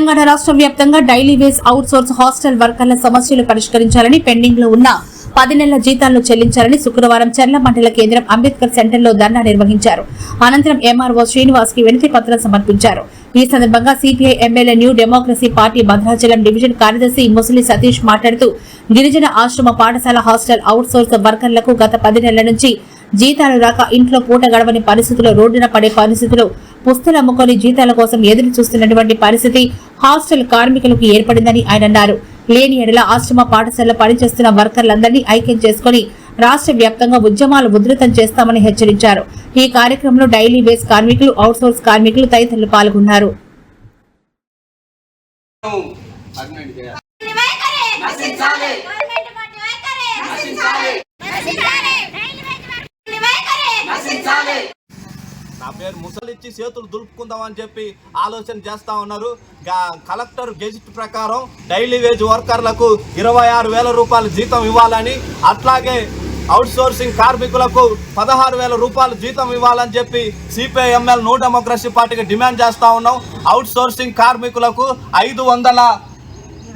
తెలంగాణ రాష్ట్ర వ్యాప్తంగా daily wage out source hostel వర్కర్ల సమస్యలు పరిష్కరించాలని పెండింగ్లో ఉన్న పది నెలల జీతాలను చెల్లించాలని శుక్రవారం చర్ల మండల కేంద్రం అంబేద్కర్ సెంటర్లో ధర్నా నిర్వహించారు. అనంతరం ఎంఆర్ఓ శ్రీనివాస్కి వినతి పత్రం సమర్పించారు. ఈ సందర్భంగా CPI MLA New Democracy party Bhadrachalam division కార్యదర్శి ముసలి సతీష్ మాట్లాడుతూ గిరిజన ఆశ్రమ పాఠశాల హాస్టల్ అవుట్ సోర్స్ వర్కర్లకు గత పది నెలల నుంచి జీతాలు రాక ఇంట్లో పూట గడవని పరిస్థితుల్లో రోడ్డున పడే పరిస్థితులు పుస్తలు అమ్ముకొని జీతాల కోసం ఎదురు చూస్తున్నటువంటి పరిస్థితి హాస్టల్ కార్మికులకు ఏర్పడిందని ఆయన అన్నారు. లేని ఎడల ఆశ్రమ పాఠశాల పనిచేస్తున్న వర్కర్లందరినీ ఐక్యం చేసుకుని రాష్ట్ర వ్యాప్తంగా ఉద్యమాలు ఉధృతం చేస్తామని హెచ్చరించారు. ఈ కార్యక్రమంలో డైలీ బేస్ కార్మికులు అవుట్సోర్స్ కార్మికులు తదితరులు పాల్గొన్నారు. నా పేరు ముసలిచ్చి చేతులు దులుపుకుందామని చెప్పి ఆలోచన చేస్తా ఉన్నారు. కలెక్టర్ గెజిట్ ప్రకారం డైలీ వేజ్ వర్కర్లకు ఇరవై ఆరు వేల రూపాయల జీతం ఇవ్వాలని అట్లాగే అవుట్ సోర్సింగ్ కార్మికులకు పదహారు వేల రూపాయలు జీతం ఇవ్వాలని చెప్పి సిపిఐఎంఎల్ నో డెమోక్రసీ పార్టీకి డిమాండ్ చేస్తా ఉన్నాం. అవుట్ సోర్సింగ్ కార్మికులకు ఐదు వందల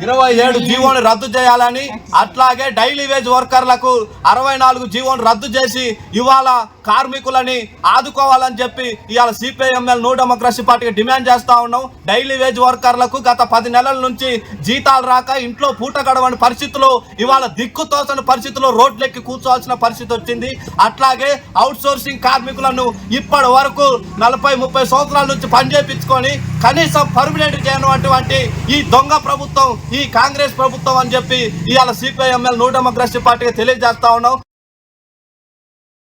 ఇరవై ఏడు జీవోని రద్దు చేయాలని అట్లాగే డైలీ వేజ్ వర్కర్లకు అరవై నాలుగు జీవోని రద్దు చేసి ఇవాళ కార్మికులని ఆదుకోవాలని చెప్పి ఇవాళ సిపిఐఎంఎల్ నో డెమోక్రసీ పార్టీకి డిమాండ్ చేస్తా ఉన్నాం. డైలీ వేజ్ వర్కర్లకు గత పది నెలల నుంచి జీతాలు రాక ఇంట్లో పూట గడవని పరిస్థితులు ఇవాళ దిక్కు తోచని పరిస్థితుల్లో రోడ్లెక్కి కూర్చోవాల్సిన పరిస్థితి వచ్చింది. అట్లాగే అవుట్ సోర్సింగ్ కార్మికులను ఇప్పటి వరకు నలభై ముప్పై సంవత్సరాల నుంచి పనిచేపించుకొని కనీసం పర్మినెంట్ చేయనటువంటి ఈ దొంగ ప్రభుత్వం ఈ కాంగ్రెస్ ప్రభుత్వం అని చెప్పి ఇవాళ సిపిఐఎంఎల్ నూట డెమోక్రసీ పార్టీకి తెలియజేస్తా ఉన్నాం.